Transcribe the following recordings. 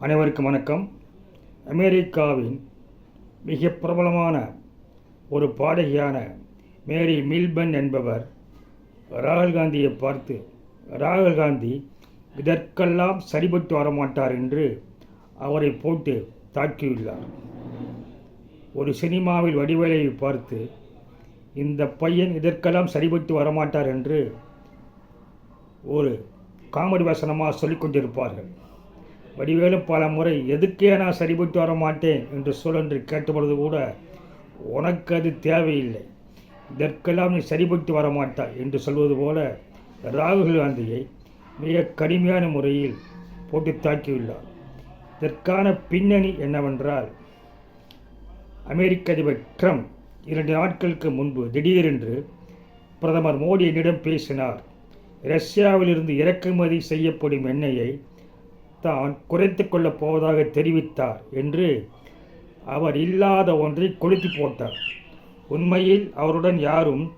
அனைவருக்கும் வணக்கம். அமெரிக்காவின் மிக பிரபலமான ஒரு பாடகியான மேரி மில்பன் என்பவர் ராகுல் காந்தியை பார்த்து ராகுல் காந்தி இதற்கெல்லாம் சரிபட்டு வரமாட்டார் என்று அவரை போட்டு தாக்கியுள்ளார். ஒரு சினிமாவில் வடிவேலையை பார்த்து இந்த பையன் இதற்கெல்லாம் சரிபட்டு வரமாட்டார் என்று ஒரு காமெடி வசனமாக சொல்லிக் வடிவேலும் பல முறை எதுக்கே நான் சரிபட்டு வர மாட்டேன் என்று சொல் என்று கேட்டபொழுது கூட உனக்கு அது தேவையில்லை. இதற்கெல்லாம் நீ சரிபட்டு வர மாட்டாய் என்று சொல்வது போல ராகுல் காந்தியை மிக கடுமையான முறையில் போட்டு தாக்கியுள்ளார். இதற்கான பின்னணி என்னவென்றால் அமெரிக்க அதிபர் ட்ரம்ப் இரண்டு நாட்களுக்கு முன்பு திடீரென்று பிரதமர் மோடி என்னிடம் பேசினார். ரஷ்யாவிலிருந்து இறக்குமதி செய்யப்படும் எண்ணெயை தான் குறைத்து கொள்ளப் போவதாக தெரிவித்தார் என்று அவர் இல்லாத ஒன்றை கொளுத்தி போட்டார். உண்மையில் அவருடன் யாரும்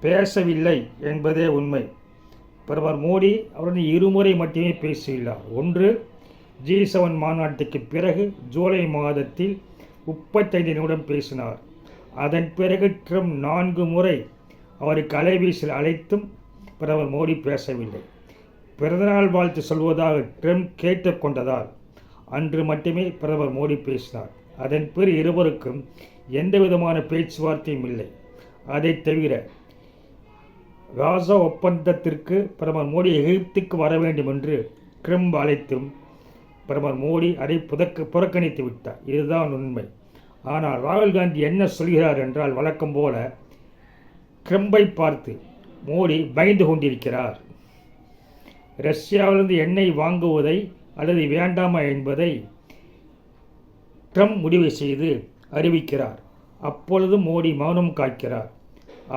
பேசவில்லை என்பதே உண்மை. பிரதமர் மோடி அவருடன் இருமுறை மட்டுமே பேசியுள்ளார். ஒன்று ஜி செவன் மாநாட்டுக்கு பிறகு ஜூலை மாதத்தில் முப்பத்தைந்து நிமிடம் பேசினார். அதன் பிறகு ட்ரம்ப் நான்கு முறை அவருக்கு அலைபேசியில் அழைத்தும் பிரதமர் மோடி பேசவில்லை. பிறந்தநாள் வாழ்த்து சொல்வதாக ட்ரம்ப் கேட்டுக்கொண்டதால் அன்று மட்டுமே பிரதமர் மோடி பேசினார். அதன் பிறகு இருவருக்கும் எந்த விதமான பேச்சுவார்த்தையும் இல்லை. அதை தவிர காசா ஒப்பந்தத்திற்கு பிரதமர் மோடி எகிப்துக்கு வர வேண்டும் என்று ட்ரம்ப் அழைத்தும் பிரதமர் மோடி அதை புதக்க புறக்கணித்து விட்டார். இதுதான் உண்மை. ஆனால் ராகுல் காந்தி என்ன சொல்கிறார் என்றால் வழக்கம் போல ட்ரம்பை பார்த்து மோடி பயந்து கொண்டிருக்கிறார். ரஷ்யாவிலிருந்து எண்ணெய் வாங்குவதை அல்லது வேண்டாமா என்பதை ட்ரம்ப் முடிவு செய்து அறிவிக்கிறார். அப்பொழுது மோடி மௌனம் காக்கிறார்.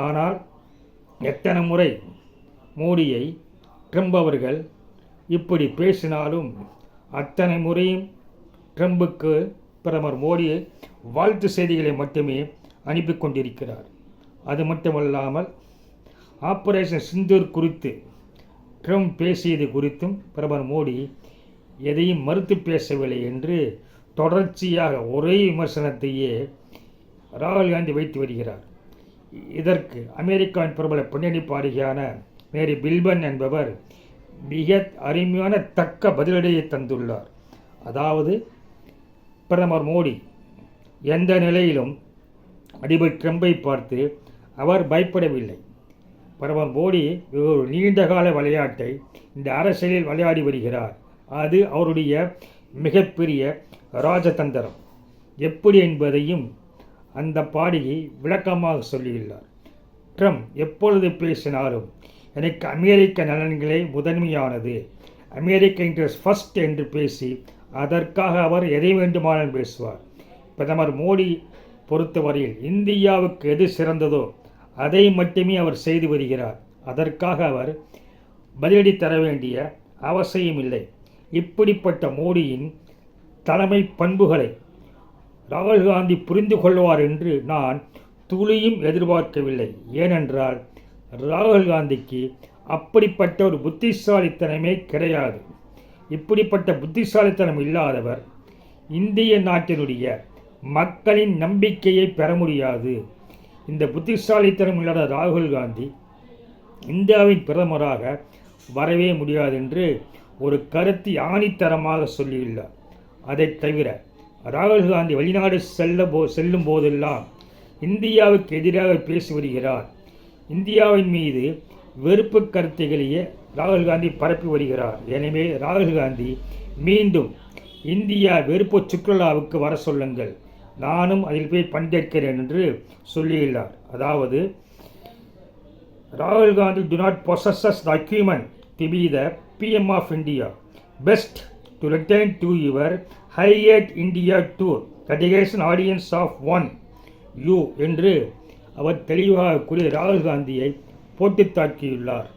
ஆனால் எத்தனை முறை மோடியை ட்ரம்ப் அவர்கள் இப்படி பேசினாலும் அத்தனை முறையும் ட்ரம்புக்கு பிரதமர் மோடி வாழ்த்து செய்திகளை மட்டுமே அனுப்பி கொண்டிருக்கிறார். அது மட்டுமல்லாமல் ஆப்பரேஷன் சிந்தூர் குறித்து ட்ரம்ப் பேசியது குறித்தும் பிரதமர் மோடி எதையும் மறுத்து பேசவில்லை என்று தொடர்ச்சியாக ஒரே விமர்சனத்தையே ராகுல் காந்தி வைத்து வருகிறார். இதற்கு அமெரிக்காவின் பிரபல பின்னணி பாடகியான மேரி பில்பன் என்பவர் மிக அருமையான தக்க பதிலடியை தந்துள்ளார். அதாவது பிரதமர் மோடி எந்த நிலையிலும் அதிபர் ட்ரம்பை பார்த்து அவர் பயப்படவில்லை. பிரதமர் மோடி ஒரு நீண்டகால விளையாட்டை இந்த அரசியலில் விளையாடி வருகிறார். அது அவருடைய மிகப்பெரிய ராஜதந்திரம். எப்படி என்பதையும் அந்த பாடகி விளக்கமாக சொல்லியுள்ளார். ட்ரம்ப் எப்பொழுது பேசினாலும் எனக்கு அமெரிக்க நலன்களே முதன்மையானது. அமெரிக்க இன்ட்ரெஸ்ட் ஃபஸ்ட் என்று பேசி அதற்காக அவர் எதை வேண்டுமானாலும் பேசுவார். பிரதமர் மோடி பொறுத்தவரையில் இந்தியாவுக்கு எது சிறந்ததோ அதை மட்டுமே அவர் செய்து வருகிறார். அதற்காக அவர் பதிலடி தர வேண்டிய அவசியம் இல்லை. இப்படிப்பட்ட மோடியின் தலைமை பண்புகளை ராகுல் காந்தி புரிந்து கொள்வார் என்று நான் துளியும் எதிர்பார்க்கவில்லை. ஏனென்றால் ராகுல் காந்திக்கு அப்படிப்பட்ட ஒரு புத்திசாலித்தனமே கிடையாது. இப்படிப்பட்ட புத்திசாலித்தனம் இல்லாதவர் இந்திய நாட்டினுடைய மக்களின் நம்பிக்கையை பெற முடியாது. இந்த புத்திசாலித்தனம் இல்லாத ராகுல் காந்தி இந்தியாவின் பிரதமராக வரவே முடியாது என்று ஒரு கருத்து ஆணித்தரமாக சொல்லியுள்ளார். அதை தவிர ராகுல் காந்தி வெளிநாடு செல்ல போ செல்லும் போதெல்லாம் இந்தியாவுக்கு எதிராக பேசி வருகிறார். இந்தியாவின் மீது வெறுப்பு கருத்துகளையே ராகுல் காந்தி பரப்பி வருகிறார். எனவே ராகுல் காந்தி மீண்டும் இந்தியா வெறுப்பு சுற்றுலாவுக்கு வர சொல்லுங்கள். நானும் அதில் போய் பங்கேற்கிறேன் என்று சொல்லியுள்ளார். அதாவது ராகுல் Gandhi do not possess the acumen to be the PM of India best to return to your Hyatt India tour கட்டிகேஷன் ஆடியன்ஸ் ஆஃப் ஒன் யூ என்று அவர் தெளிவாக கூறி ராகுல் காந்தியை போட்டு தாக்கியுள்ளார்